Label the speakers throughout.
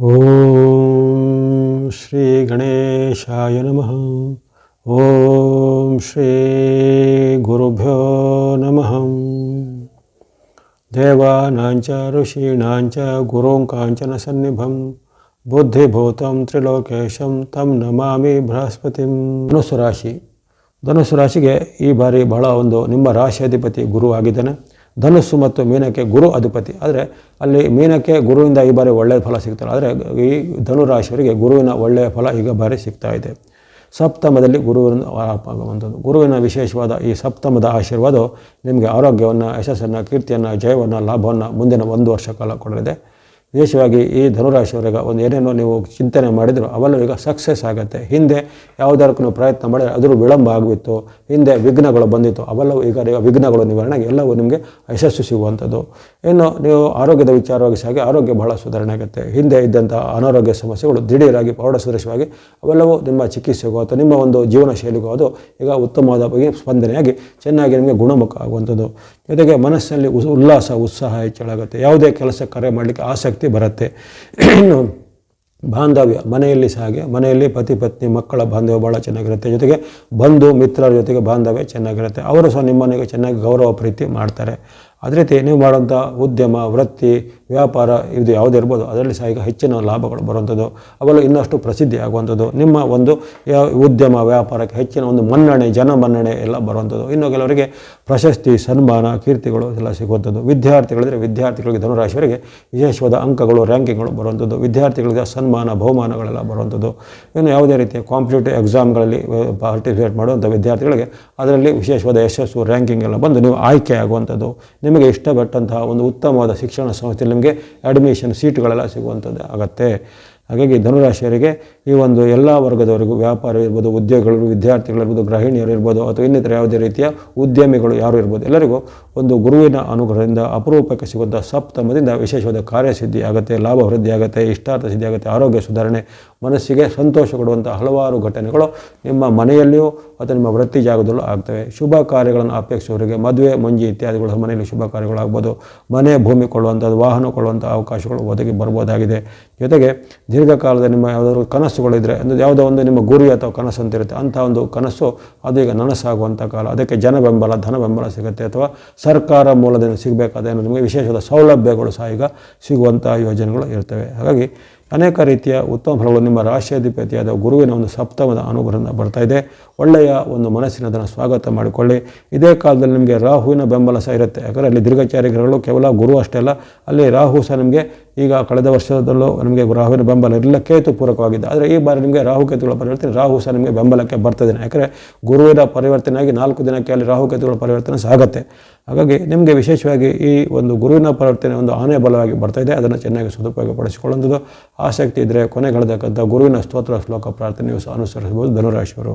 Speaker 1: ಓಂ ಶ್ರೀ ಗಣೇಶಾಯ ನಮಃ. ಓಂ ಶ್ರೀ ಗುರುಭ್ಯೋ ನಮಃ. ದೇವಾನಾಂಚ, ಋಷೀಣಾಂಚ ಗುರುಂ ಕಾಂಚನ ಸನ್ನಿಭಂ. ಬುದ್ಧಿಭೂತಂ, ತ್ರಿಲೋಕೇಶಂ, ತಂ ನಮಾಮಿ ಬೃಹಸ್ಪತಿಂ. ಧನುಸು ರಾಶಿ. ಧನುಸು ರಾಶಿಗೆ ಈ ಬಾರಿ ಬಹಳ ಒಂದು ನಿಮ್ಮ ರಾಶಿ ಅಧಿಪತಿ ಗುರು ಆಗಿದ್ದಾನೆ ಧನುಸ್ಸು ಮತ್ತು ಮೀನಕ್ಕೆ ಗುರು ಅಧಿಪತಿ. ಆದರೆ ಅಲ್ಲಿ ಮೀನಕ್ಕೆ ಗುರುವಿಂದ ಈ ಬಾರಿ ಒಳ್ಳೆಯ ಫಲ ಸಿಗ್ತಾರೆ ಆದರೆ ಈ ಧನುರಾಶಿಯವರಿಗೆ ಗುರುವಿನ ಒಳ್ಳೆಯ ಫಲ ಈಗ ಬಾರಿ ಸಿಗ್ತಾ ಇದೆ. ಸಪ್ತಮದಲ್ಲಿ ಗುರುವಿನ ಆಗುವಂಥದ್ದು ಗುರುವಿನ ವಿಶೇಷವಾದ ಈ ಸಪ್ತಮದ ಆಶೀರ್ವಾದವು ನಿಮಗೆ ಆರೋಗ್ಯವನ್ನು, ಯಶಸ್ಸನ್ನು, ಕೀರ್ತಿಯನ್ನು, ಜಯವನ್ನು, ಲಾಭವನ್ನು ಮುಂದಿನ ಒಂದು ವರ್ಷ ಕಾಲ ಕೊಡಲಿದೆ. ವಿಶೇಷವಾಗಿ ಈ ಧನುರಾಶಿಯವರಿಗೆ ಒಂದು ಏನೇನೋ ನೀವು ಚಿಂತನೆ ಮಾಡಿದರೂ ಅವೆಲ್ಲ ಈಗ ಸಕ್ಸಸ್ ಆಗುತ್ತೆ. ಹಿಂದೆ ನೀವು ಪ್ರಯತ್ನ ಮಾಡಿದರೆ ಅದ್ರ ವಿಳಂಬ ಆಗಿತ್ತು ಹಿಂದೆ ವಿಘ್ನಗಳು ಬಂದಿತ್ತು. ಅವೆಲ್ಲವೂ ಈಗ ವಿಘ್ನಗಳು ನಿವಾರಣೆಗೆ ಎಲ್ಲವೂ ನಿಮಗೆ ಯಶಸ್ಸು ಸಿಗುವಂಥದ್ದು. ಇನ್ನು ನೀವು ಆರೋಗ್ಯದ ವಿಚಾರವಾಗಿ ಸಾಗಿ ಆರೋಗ್ಯ ಬಹಳ ಸುಧಾರಣೆ ಆಗುತ್ತೆ. ಹಿಂದೆ ಇದ್ದಂಥ ಅನಾರೋಗ್ಯ ಸಮಸ್ಯೆಗಳು ದಿಢೀರಾಗಿ ಪ್ರೌಢ ಸದೃಶವಾಗಿ ಅವೆಲ್ಲವೂ ನಿಮ್ಮ ಚಿಕಿತ್ಸೆಗೂ ಅಥವಾ ನಿಮ್ಮ ಒಂದು ಜೀವನ ಶೈಲಿಗೂ ಅದು ಈಗ ಉತ್ತಮವಾದ ಬಗ್ಗೆ ಸ್ಪಂದನೆಯಾಗಿ ಚೆನ್ನಾಗಿ ನಿಮಗೆ ಗುಣಮುಖ ಆಗುವಂಥದ್ದು. ಜೊತೆಗೆ ಮನಸ್ಸಿನಲ್ಲಿ ಉಸ್, ಉಲ್ಲಾಸ, ಉತ್ಸಾಹ ಹೆಚ್ಚಳಾಗುತ್ತೆ. ಯಾವುದೇ ಕೆಲಸ ಕರೆ ಮಾಡಲಿಕ್ಕೆ ಆಸಕ್ತಿ ಬರುತ್ತೆ. ಇನ್ನು ಬಾಂಧವ್ಯ, ಮನೆಯಲ್ಲಿ ಸಹ ಹಾಗೆ ಮನೆಯಲ್ಲಿ ಪತಿ ಪತ್ನಿ, ಮಕ್ಕಳ ಬಾಂಧವ್ಯ ಭಾಳ ಚೆನ್ನಾಗಿರುತ್ತೆ. ಜೊತೆಗೆ ಬಂಧು, ಮಿತ್ರರ ಜೊತೆಗೆ ಬಾಂಧವ್ಯ ಚೆನ್ನಾಗಿರುತ್ತೆ. ಅವರು ಸಹ ನಿಮ್ಮನೆಗೆ ಚೆನ್ನಾಗಿ ಗೌರವ ಪ್ರೀತಿ ಮಾಡ್ತಾರೆ. ಅದೇ ರೀತಿ ನೀವು ಮಾಡುವಂಥ ಉದ್ಯಮ, ವೃತ್ತಿ, ವ್ಯಾಪಾರ, ಇದು ಯಾವುದೇ ಇರ್ಬೋದು, ಅದರಲ್ಲಿ ಸಹ ಈಗ ಹೆಚ್ಚಿನ ಲಾಭಗಳು ಬರುವಂಥದ್ದು. ಅವೆಲ್ಲ ಇನ್ನಷ್ಟು ಪ್ರಸಿದ್ಧಿ ಆಗುವಂಥದ್ದು. ನಿಮ್ಮ ಒಂದು ಉದ್ಯಮ, ವ್ಯಾಪಾರಕ್ಕೆ ಹೆಚ್ಚಿನ ಒಂದು ಮನ್ನಣೆ, ಜನ ಮನ್ನಣೆ ಎಲ್ಲ ಬರುವಂಥದ್ದು. ಇನ್ನು ಕೆಲವರಿಗೆ ಪ್ರಶಸ್ತಿ, ಸನ್ಮಾನ, ಕೀರ್ತಿಗಳು ಎಲ್ಲ ಸಿಗುವಂಥದ್ದು. ವಿದ್ಯಾರ್ಥಿಗಳಿದ್ರೆ ವಿದ್ಯಾರ್ಥಿಗಳಿಗೆ ಧನುರಾಶಿಯವರಿಗೆ ವಿಶೇಷವಾದ ಅಂಕಗಳು ರ್ಯಾಂಕಿಂಗ್ಗಳು ಬರುವಂಥದ್ದು. ವಿದ್ಯಾರ್ಥಿಗಳಿಗೆ ಸನ್ಮಾನ, ಬಹುಮಾನಗಳೆಲ್ಲ ಬರುವಂಥದ್ದು. ಇನ್ನು ಯಾವುದೇ ರೀತಿಯ ಕಾಂಪಿಟೇಟಿವ್ ಎಕ್ಸಾಮ್ಗಳಲ್ಲಿ ಪಾರ್ಟಿಸಿಪೇಟ್ ಮಾಡುವಂಥ ವಿದ್ಯಾರ್ಥಿಗಳಿಗೆ ಅದರಲ್ಲಿ ವಿಶೇಷವಾದ ಯಶಸ್ಸು ರ್ಯಾಂಕಿಂಗ್ ಎಲ್ಲ ಬಂದು ನೀವು ಆಯ್ಕೆ ಆಗುವಂಥದ್ದು. ನಿಮಗೆ ಇಷ್ಟಪಟ್ಟಂತಹ ಒಂದು ಉತ್ತಮವಾದ ಶಿಕ್ಷಣ ಸಂಸ್ಥೆಯಲ್ಲಿ ನಿಮಗೆ ಅಡ್ಮಿಷನ್ ಸೀಟುಗಳೆಲ್ಲ ಸಿಗುವಂಥದ್ದು ಆಗತ್ತೆ. ಹಾಗಾಗಿ ಧನುರಾಶಿಯರಿಗೆ ಈ ಒಂದು ಎಲ್ಲ ವರ್ಗದವರಿಗೂ ವ್ಯಾಪಾರ ಇರ್ಬೋದು, ಉದ್ಯೋಗಿಗಳು ವಿದ್ಯಾರ್ಥಿಗಳಿರ್ಬೋದು ಗೃಹಿಣಿಯರು ಇರ್ಬೋದು ಅಥವಾ ಇನ್ನಿತರ ಯಾವುದೇ ರೀತಿಯ ಉದ್ಯಮಿಗಳು ಯಾರು ಇರ್ಬೋದು, ಎಲ್ಲರಿಗೂ ಒಂದು ಗುರುವಿನ ಅನುಗ್ರಹದಿಂದ, ಅಪರೂಪಕ್ಕೆ ಸಿಗುವಂಥ ಸಪ್ತಮದಿಂದ ವಿಶೇಷವಾದ ಕಾರ್ಯಸಿದ್ಧಿ ಆಗುತ್ತೆ, ಲಾಭ ವೃದ್ಧಿ ಆಗುತ್ತೆ, ಇಷ್ಟಾರ್ಥ ಸಿದ್ಧಿ ಆಗುತ್ತೆ, ಆರೋಗ್ಯ ಸುಧಾರಣೆ, ಮನಸ್ಸಿಗೆ ಸಂತೋಷ ಕೊಡುವಂಥ ಹಲವಾರು ಘಟನೆಗಳು ನಿಮ್ಮ ಮನೆಯಲ್ಲಿಯೂ ಅಥವಾ ನಿಮ್ಮ ವೃತ್ತಿ ಜಾಗದಲ್ಲೂ ಆಗ್ತವೆ. ಶುಭ ಕಾರ್ಯಗಳನ್ನು ಅಪೇಕ್ಷಿಸುವವರಿಗೆ ಮದುವೆ, ಮುಂಜಿ ಇತ್ಯಾದಿಗಳು ಮನೆಯಲ್ಲಿ ಶುಭ ಕಾರ್ಯಗಳಾಗ್ಬೋದು. ಮನೆ ಭೂಮಿ ಕೊಳ್ಳುವಂಥದ್ದು, ವಾಹನ ಕೊಳ್ಳುವಂಥ ಅವಕಾಶಗಳು ಒದಗಿ ಬರ್ಬೋದಾಗಿದೆ. ಜೊತೆಗೆ ದೀರ್ಘಕಾಲದ ನಿಮ್ಮ ಯಾವುದಾದ್ರು ಕನಸುಗಳಿದ್ದರೆ ಅಂದರೆ ಯಾವುದೋ ಒಂದು ನಿಮ್ಮ ಗುರಿ ಅಥವಾ ಕನಸು ಅಂತಿರುತ್ತೆ ಅಂಥ ಒಂದು ಕನಸು ಅದು ಈಗ ನನಸಾಗುವಂಥ ಕಾಲ. ಅದಕ್ಕೆ ಜನ ಬೆಂಬಲ, ಧನ ಬೆಂಬಲ ಸಿಗುತ್ತೆ, ಅಥವಾ ಸರ್ಕಾರ ಮೂಲದಿಂದ ಸಿಗಬೇಕಾದ ನಿಮಗೆ ವಿಶೇಷವಾದ ಸೌಲಭ್ಯಗಳು ಸಹ ಈಗ ಸಿಗುವಂಥ ಯೋಜನೆಗಳು ಇರ್ತವೆ. ಹಾಗಾಗಿ ಅನೇಕ ರೀತಿಯ ಉತ್ತಮ ಫಲಗಳು ನಿಮ್ಮ ರಾಶಿಯಾಧಿಪತಿಯಾದ ಗುರುವಿನ ಒಂದು ಸಪ್ತಮದ ಅನುಗ್ರಹದಿಂದ ಬರ್ತಾ ಇದೆ. ಒಳ್ಳೆಯ ಒಂದು ಮನಸ್ಸಿನ ಅದನ್ನು ಸ್ವಾಗತ ಮಾಡಿಕೊಳ್ಳಿ. ಇದೇ ಕಾಲದಲ್ಲಿ ನಿಮಗೆ ರಾಹುವಿನ ಬೆಂಬಲ ಸಹ ಇರುತ್ತೆ. ಯಾಕಂದರೆ ಅಲ್ಲಿ ದೀರ್ಘಚಾರಿ ಗ್ರಹಗಳು ಕೇವಲ ಗುರು ಅಷ್ಟೇ ಅಲ್ಲ, ಅಲ್ಲಿ ರಾಹು ಸಹ ನಿಮಗೆ ಈಗ ಕಳೆದ ವರ್ಷದಲ್ಲೂ ನಿಮಗೆ ರಾಹುವಿನ ಬೆಂಬಲ ಇರಲಿಲ್ಲ. ಕೇತು ಪೂರಕವಾಗಿದೆ. ಆದರೆ ಈ ಬಾರಿ ನಿಮಗೆ ರಾಹು ಕೇತುಗಳ ಪರಿವರ್ತನೆ, ರಾಹು ಸಹ ನಿಮಗೆ ಬೆಂಬಲಕ್ಕೆ ಬರ್ತದೆ ಯಾಕಂದರೆ ಗುರುವಿನ ಪರಿವರ್ತನೆಯಾಗಿ ನಾಲ್ಕು ದಿನಕ್ಕೆ ಅಲ್ಲಿ ರಾಹು ಕೇತುಗಳ ಪರಿವರ್ತನೆ ಸಾಗತ್ತೆ. ಹಾಗಾಗಿ ನಿಮಗೆ ವಿಶೇಷವಾಗಿ ಈ ಒಂದು ಗುರುವಿನ ಪರಿವರ್ತನೆ ಒಂದು ಆನೆ ಬಲವಾಗಿ ಬರ್ತಾ ಇದೆ, ಅದನ್ನು ಚೆನ್ನಾಗಿ ಸದುಪಯೋಗಪಡಿಸಿಕೊಳ್ಳುವಂಥದ್ದು ಆಸಕ್ತಿ ಇದ್ದರೆ ಕೊನೆಗಳಕ್ಕಂಥ ಗುರುವಿನ ಸ್ತೋತ್ರ, ಶ್ಲೋಕ ಪ್ರಾರ್ಥನೆಯು ಸಹ ಅನುಸರಿಸಬಹುದು. ಧನುರಾಶಿಯವರು.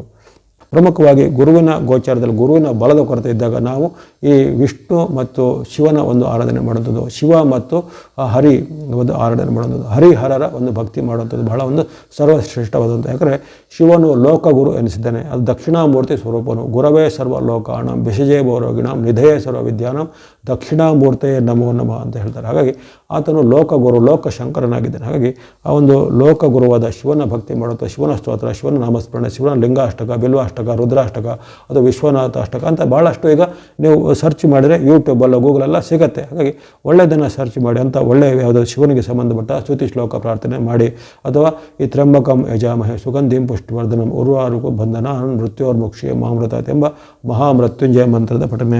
Speaker 1: ಪ್ರಮುಖವಾಗಿ ಗುರುವಿನ ಗೋಚಾರದಲ್ಲಿ ಗುರುವಿನ ಬಲದ ಕೊರತೆ ಇದ್ದಾಗ ನಾವು ಈ ವಿಷ್ಣು ಮತ್ತು ಶಿವನ ಒಂದು ಆರಾಧನೆ ಮಾಡುವಂಥದ್ದು. ಶಿವ ಮತ್ತು ಹರಿ ಒಂದು ಆರಾಧನೆ ಮಾಡುವಂಥದ್ದು. ಹರಿಹರರ ಒಂದು ಭಕ್ತಿ ಮಾಡುವಂಥದ್ದು. ಬಹಳ ಒಂದು ಸರ್ವಶ್ರೇಷ್ಠವಾದಂಥ. ಯಾಕಂದರೆ ಶಿವನು ಲೋಕಗುರು ಎನಿಸಿದ್ದಾನೆ. ಅದು ದಕ್ಷಿಣಾಮೂರ್ತಿ ಸ್ವರೂಪನು. ಗುರವೇ ಸರ್ವ ಲೋಕಾಣಂ ಬಿಷಜೇ ಭೌರೋಗಿಣಂ ನಿಧಯೇ ಸರ್ವ ವಿದ್ಯಾನಂ ದಕ್ಷಿಣಾಮೂರ್ತೆಯೇ ನಮೋ ನಮ ಅಂತ ಹೇಳ್ತಾರೆ. ಹಾಗಾಗಿ ಆತನು ಲೋಕಗುರು ಲೋಕ ಶಂಕರನಾಗಿದ್ದಾನೆ ಹಾಗಾಗಿ ಆ ಒಂದು ಲೋಕಗುರುವಾದ ಶಿವನ ಭಕ್ತಿ ಮಾಡುವಂಥ ಶಿವನ ಸ್ತೋತ್ರ, ಶಿವನ ನಾಮಸ್ಮರಣೆ, ಶಿವನ ಲಿಂಗಾಷ್ಟಕ, ಬಿಲ್ವಾಷ್ಟಕ, ರುದ್ರಾಷ್ಟಕ, ಅಥವಾ ವಿಶ್ವನಾಥ ಅಷ್ಟಕ ಅಂತ ಭಾಳಷ್ಟು ಈಗ ನೀವು ಸರ್ಚ್ ಮಾಡಿದರೆ ಯೂಟ್ಯೂಬಲ್ಲ ಗೂಗಲೆಲ್ಲ ಸಿಗುತ್ತೆ. ಹಾಗಾಗಿ ಒಳ್ಳೆಯದನ್ನು ಸರ್ಚ್ ಮಾಡಿ ಅಂತ ಒಳ್ಳೆಯ ಯಾವುದೋ ಶಿವನಿಗೆ ಸಂಬಂಧಪಟ್ಟ ಸ್ತುತಿ ಶ್ಲೋಕ ಪ್ರಾರ್ಥನೆ ಮಾಡಿ. ಅಥವಾ ಈ ತ್ರಂಬಕಂ ಯಜಾಮಹೆ ಸುಗಂಧಿಂ ಪುಷ್ಟಿವರ್ಧನಂ ಉರ್ವಾರುಗು ಬಂಧನ ಮೃತ್ಯೋರ್ಮುಕ್ಷಿ ಮಾಮೃತ ಎಂಬ ಮಹಾಮೃತ್ಯುಂಜಯ ಮಂತ್ರದ ಪಠನೆ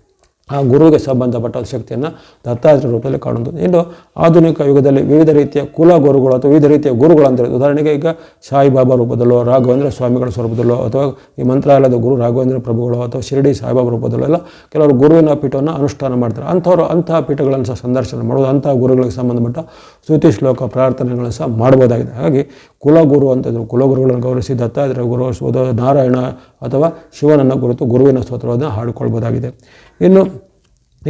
Speaker 1: ಆ ಗುರುವಿಗೆ ಸಂಬಂಧಪಟ್ಟ ಶಕ್ತಿಯನ್ನು ದತ್ತಾತ್ರ ರೂಪದಲ್ಲಿ ಕಾಣುವುದು ಇನ್ನು ಆಧುನಿಕ ಯುಗದಲ್ಲಿ ವಿವಿಧ ರೀತಿಯ ಕುಲ ಗುರುಗಳು ಅಥವಾ ವಿವಿಧ ರೀತಿಯ ಗುರುಗಳು ಅಂದರೆ ಉದಾಹರಣೆಗೆ ಈಗ ಸಾಯಿಬಾಬಾ ರೂಪದಲ್ಲೋ, ರಾಘವೇಂದ್ರ ಸ್ವಾಮಿಗಳ ಸ್ವರೂಪದಲ್ಲೋ ಅಥವಾ ಈ ಮಂತ್ರಾಲಯದ ಗುರು ರಾಘವೇಂದ್ರ ಪ್ರಭುಗಳು ಅಥವಾ ಶಿರಡಿ ಸಾಯಿಬಾಬಾ ರೂಪದಲ್ಲೋ ಎಲ್ಲ ಕೆಲವರು ಗುರುವಿನ ಪೀಠವನ್ನು ಅನುಷ್ಠಾನ ಮಾಡ್ತಾರೆ. ಅಂಥವರು ಅಂತಹ ಪೀಠಗಳನ್ನು ಸಹ ಸಂದರ್ಶನ ಮಾಡೋದು ಅಂತಹ ಗುರುಗಳಿಗೆ ಸಂಬಂಧಪಟ್ಟ ಸ್ತುತಿ ಶ್ಲೋಕ ಪ್ರಾರ್ಥನೆಗಳನ್ನು ಸಹ ಮಾಡ್ಬೋದಾಗಿದೆ. ಹಾಗಾಗಿ ಕುಲಗುರು ಅಂತಂದರು ಕುಲಗುರುಗಳನ್ನು ಗೌರವಿಸಿ ದತ್ತಾತ್ರೇಯ ಗುರು, ನಾರಾಯಣ ಅಥವಾ ಶಿವನನ್ನು ಗುರುತು ಗುರುವಿನ ಸ್ತೋತ್ರವನ್ನು ಹಾಡಿಕೊಳ್ಬೋದಾಗಿದೆ. ಇನ್ನು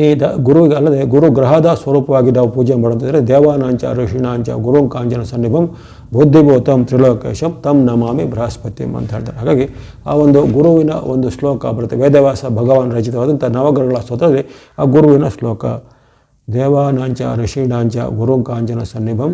Speaker 1: ಈ ದ ಗುರು ಅಲ್ಲದೆ ಗುರು ಗ್ರಹದ ಸ್ವರೂಪವಾಗಿ ನಾವು ಪೂಜೆ ಮಾಡುತ್ತಿದ್ದರೆ ದೇವಾನಾಂಚ, ಋಷಿಣಾಂಚ ಗುರುಂ ಕಾಂಚನ ಸನ್ನಿಭಂ ಬುದ್ಧಿಭೂತಂ, ತ್ರಿಲೋಕೇಶಂ, ತಂ ನಮಾಮಿ ಬೃಹಸ್ಪತಿಂ ಅಂತ ಹೇಳ್ತಾರೆ. ಹಾಗಾಗಿ ಆ ಒಂದು ಗುರುವಿನ ಒಂದು ಶ್ಲೋಕ ಬರುತ್ತೆ. ವೇದವ್ಯಾಸ ಭಗವಾನ್ ರಚಿತವಾದಂಥ ನವಗ್ರಹಗಳ ಸ್ತೋತ್ರದಲ್ಲಿ ಆ ಗುರುವಿನ ಶ್ಲೋಕ ದೇವಾನಾಂಚ, ಋಷಿಣಾಂಚ ಗುರುಂ ಕಾಂಚನ ಸನ್ನಿಭಂ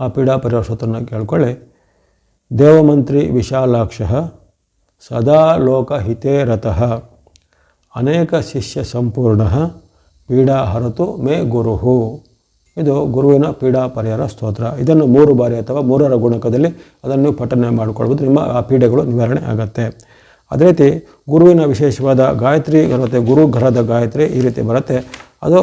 Speaker 1: ಆ ಪೀಡಾ ಪರಿಹಾರ ಕೇಳ್ಕೊಳ್ಳಿ. ದೇವಮಂತ್ರಿ ವಿಶಾಲಾಕ್ಷ ಸದಾ ಲೋಕ ಹಿತೇ ರತಃ ಅನೇಕ ಶಿಷ್ಯ ಸಂಪೂರ್ಣ ಪೀಡಾ ಹರತು ಮೇ ಗುರುಹು. ಇದು ಗುರುವಿನ ಪೀಡಾ ಪರಿಹಾರ ಸ್ತೋತ್ರ. ಇದನ್ನು ಮೂರು ಬಾರಿ ಅಥವಾ ಮೂರರ ಗುಣಕದಲ್ಲಿ ಅದನ್ನು ಪಠನೆ ಮಾಡಿಕೊಳ್ಬೋದು ನಿಮ್ಮ ಆ ಪೀಡೆಗಳು ನಿವಾರಣೆ ಆಗುತ್ತೆ. ಅದೇ ರೀತಿ ಗುರುವಿನ ವಿಶೇಷವಾದ ಗಾಯತ್ರಿ ಮತ್ತು ಗುರು ಗ್ರಹದ ಗಾಯತ್ರಿ ಈ ರೀತಿ ಬರುತ್ತೆ. ಅದು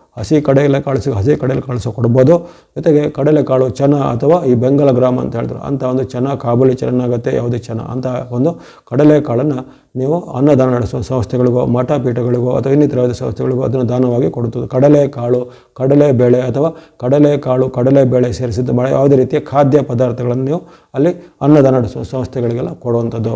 Speaker 1: ಹಸಿ ಕಡಲೆಕಾಳು ಸಿಗ ಹಸಿ ಕಡಲೆಕಾಳು ಸಹ ಕೊಡ್ಬೋದು. ಜೊತೆಗೆ ಕಡಲೆಕಾಳು ಚನ ಅಥವಾ ಈ ಬೆಂಗಲ ಗ್ರಾಮ ಅಂತ ಹೇಳ್ತಾರೆ. ಅಂಥ ಒಂದು ಚೆನ್ನ ಕಾಬೂಲಿ ಚೆನ್ನಾಗುತ್ತೆ ಯಾವುದೇ ಚೆನ್ನ ಅಂತ ಒಂದು ಕಡಲೆಕಾಳನ್ನು ನೀವು ಅನ್ನದಾನ ನಡೆಸುವ ಸಂಸ್ಥೆಗಳಿಗೋ, ಮಠ ಪೀಠಗಳಿಗೋ ಅಥವಾ ಇನ್ನಿತರ ಸಂಸ್ಥೆಗಳಿಗೋ ಅದನ್ನು ದಾನವಾಗಿ ಕೊಡುತ್ತದೆ. ಕಡಲೆಕಾಳು ಕಡಲೆಬೇಳೆ ಅಥವಾ ಕಡಲೆಕಾಳು ಕಡಲೆಬೇಳೆ ಬಹಳ ಯಾವುದೇ ರೀತಿಯ ಖಾದ್ಯ ಪದಾರ್ಥಗಳನ್ನು ನೀವು ಅಲ್ಲಿ ಅನ್ನದಾನ ನಡೆಸುವ ಸಂಸ್ಥೆಗಳಿಗೆಲ್ಲ ಕೊಡುವಂಥದ್ದು.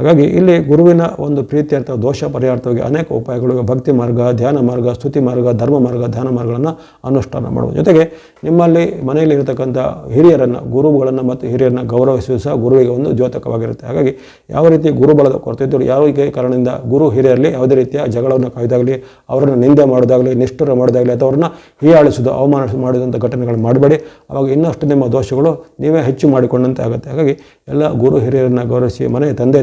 Speaker 1: ಹಾಗಾಗಿ ಇಲ್ಲಿ ಗುರುವಿನ ಒಂದು ಪ್ರೀತ್ಯರ್ಥ ದೋಷ ಪರಿಹಾರವಾಗಿ ಅನೇಕ ಉಪಾಯಗಳು ಭಕ್ತಿ ಮಾರ್ಗ, ಧ್ಯಾನ ಮಾರ್ಗ, ಸ್ತುತಿ ಮಾರ್ಗ, ಧರ್ಮ ಮಾರ್ಗ, ಧ್ಯಾನ ಮಾರ್ಗಗಳನ್ನು ಅನುಷ್ಠಾನ ಮಾಡುವುದು. ಜೊತೆಗೆ ನಿಮ್ಮಲ್ಲಿ ಮನೆಯಲ್ಲಿ ಇರತಕ್ಕಂಥ ಹಿರಿಯರನ್ನು, ಗುರುಗಳನ್ನು ಮತ್ತು ಹಿರಿಯರನ್ನು ಗೌರವಿಸುವುದು ಸಹ ಗುರುವಿಗೆ ಒಂದು ದ್ಯೋತಕವಾಗಿರುತ್ತೆ. ಹಾಗಾಗಿ ಯಾವ ರೀತಿ ಗುರುಬಲದ ಕೊರತೆ ಇದ್ದರೂ ಯಾವ ಕಾರಣದಿಂದ ಗುರು ಹಿರಿಯರಲ್ಲಿ ಯಾವುದೇ ರೀತಿಯ ಜಗಳವನ್ನು ಕಾಯ್ದಾಗಲಿ, ಅವರನ್ನು ನಿಂದೆ ಮಾಡೋದಾಗಲಿ, ನಿಷ್ಠುರ ಮಾಡೋದಾಗಲಿ ಅಥವಾ ಅವರನ್ನು ಹೀಯಾಳಿಸೋದು ಅವಮಾನ ಮಾಡಿದಂಥ ಘಟನೆಗಳನ್ನು ಮಾಡಬೇಡಿ. ಅವಾಗ ಇನ್ನಷ್ಟು ನಿಮ್ಮ ದೋಷಗಳು ನೀವೇ ಹೆಚ್ಚು ಮಾಡಿಕೊಂಡಂತೆ ಆಗುತ್ತೆ. ಹಾಗಾಗಿ ಎಲ್ಲ ಗುರು ಹಿರಿಯರನ್ನು ಗೌರವಿಸಿ ಮನೆಯ ತಂದೆ